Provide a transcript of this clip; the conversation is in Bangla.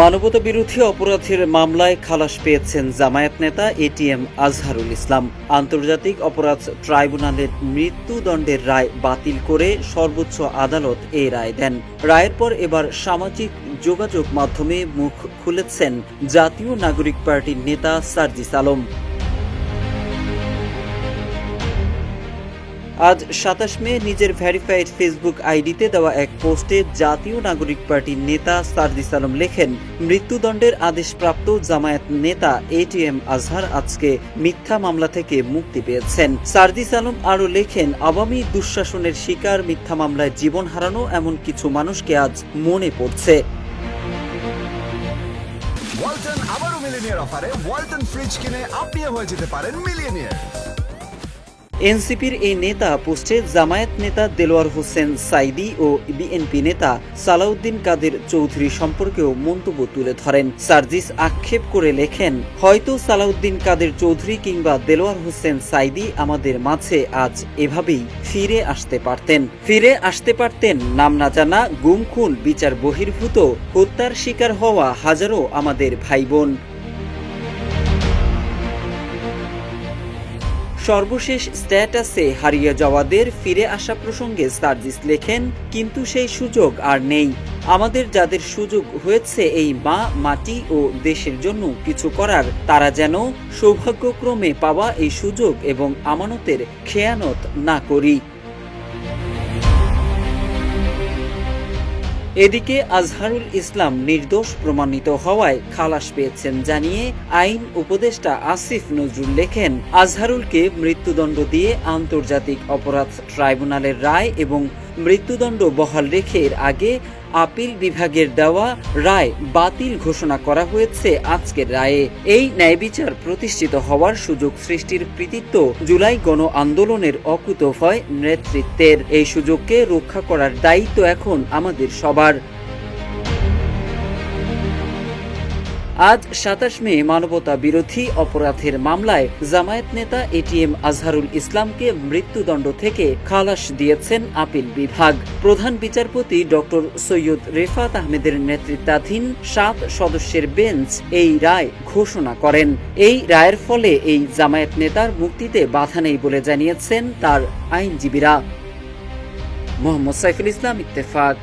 মানবতা বিরোধী অপরাধের মামলায় খালাস পেয়েছেন জামায়াত নেতা এটিএম আজহারুল ইসলাম। আন্তর্জাতিক অপরাধ ট্রাইব্যুনালের মৃত্যুদণ্ডের রায় বাতিল করে সর্বোচ্চ আদালত এই রায় দেন। রায়ের পর এবার সামাজিক যোগাযোগ মাধ্যমে মুখ খুলেছেন জাতীয় নাগরিক পার্টির নেতা সার্জিস আলম। আজ সাতাশ মে, নিজের ভ্যারিফাইড ফেসবুক আইডিতে দেওয়া এক পোস্টে জাতীয় নাগরিক পার্টির নেতা সার্দিস আলম লেখেন, মৃত্যুদণ্ডের আদেশপ্রাপ্ত জামায়াত নেতা এটিএম আজহার আজকে মিথ্যা মামলা থেকে মুক্তি পেয়েছেন। সার্দিস আলম আরও লেখেন, আওয়ামী দুঃশাসনের শিকার মিথ্যা মামলায় জীবন হারানো এমন কিছু মানুষকে আজ মনে পড়ছে। ওয়ালটন আবারও মিলিনিয়ার অফারে, ওয়ালটন ফ্রিজ কিনে আপনিও হয়ে যেতে পারেন মিলিয়নিয়ার। এনসিপির এই নেতা পোস্টে জামায়াত নেতা দেলোয়ার হোসেন সাইদি ও বিএনপি নেতা সালাউদ্দিন কাদের চৌধুরী সম্পর্কেও মন্তব্য তুলে ধরেন। সার্জিস আক্ষেপ করে লেখেন, হয়তো সালাউদ্দিন কাদের চৌধুরী কিংবা দেলোয়ার হোসেন সাইদি আমাদের মাঝে আজ এভাবেই ফিরে আসতে পারতেন। ফিরে আসতে পারতেন, নাম না জানা, গুম খুন, বিচার বহির্ভূত, হত্যার শিকার হওয়া হাজারো আমাদের ভাই বোন। সর্বশেষ স্ট্যাটাসে হারিয়ে যাওয়াদের ফিরে আসা প্রসঙ্গে সার্জিস লেখেন, কিন্তু সেই সুযোগ আর নেই। আমাদের যাদের সুযোগ হয়েছে এই মা, মাটি ও দেশের জন্য কিছু করার, তারা যেন সৌভাগ্যক্রমে পাওয়া এই সুযোগ এবং আমানতের খেয়ানত না করি। এদিকে আজহারুল ইসলাম নির্দোষ প্রমাণিত হওয়ায় খালাস পেয়েছেন জানিয়ে আইন উপদেষ্টা আসিফ নজরুল লেখেন, আজহারুলকে মৃত্যুদণ্ড দিয়ে আন্তর্জাতিক অপরাধ ট্রাইব্যুনালের রায় এবং মৃত্যুদণ্ড বহাল রেখে আগে আপিল বিভাগের দেওয়া রায় বাতিল ঘোষণা করা হয়েছে আজকের রায়ে। এই ন্যায় বিচার প্রতিষ্ঠিত হওয়ার সুযোগ সৃষ্টির কৃতিত্ব জুলাই গণ আন্দোলনের অকুতভয় নেতৃত্বের। এই সুযোগকে রক্ষা করার দায়িত্ব এখন আমাদের সবার। আজ সাতাশ মে মানবতা বিরোধী অপরাধের মামলায় জামায়াত নেতা এটিএম আজহারুল ইসলামকে মৃত্যুদণ্ড থেকে খালাস দিয়েছেন আপিল বিভাগ। প্রধান বিচারপতি ডক্টর সৈয়দ রেফাত আহমেদের নেতৃত্বাধীন সাত সদস্যের বেঞ্চ এই রায় ঘোষণা করেন। এই রায়ের ফলে এই জামায়াত নেতার মুক্তিতে বাধা নেই বলে জানিয়েছেন তার আইনজীবীরা। মোহাম্মদ সাইফুল ইসলাম ইত্তেফাক।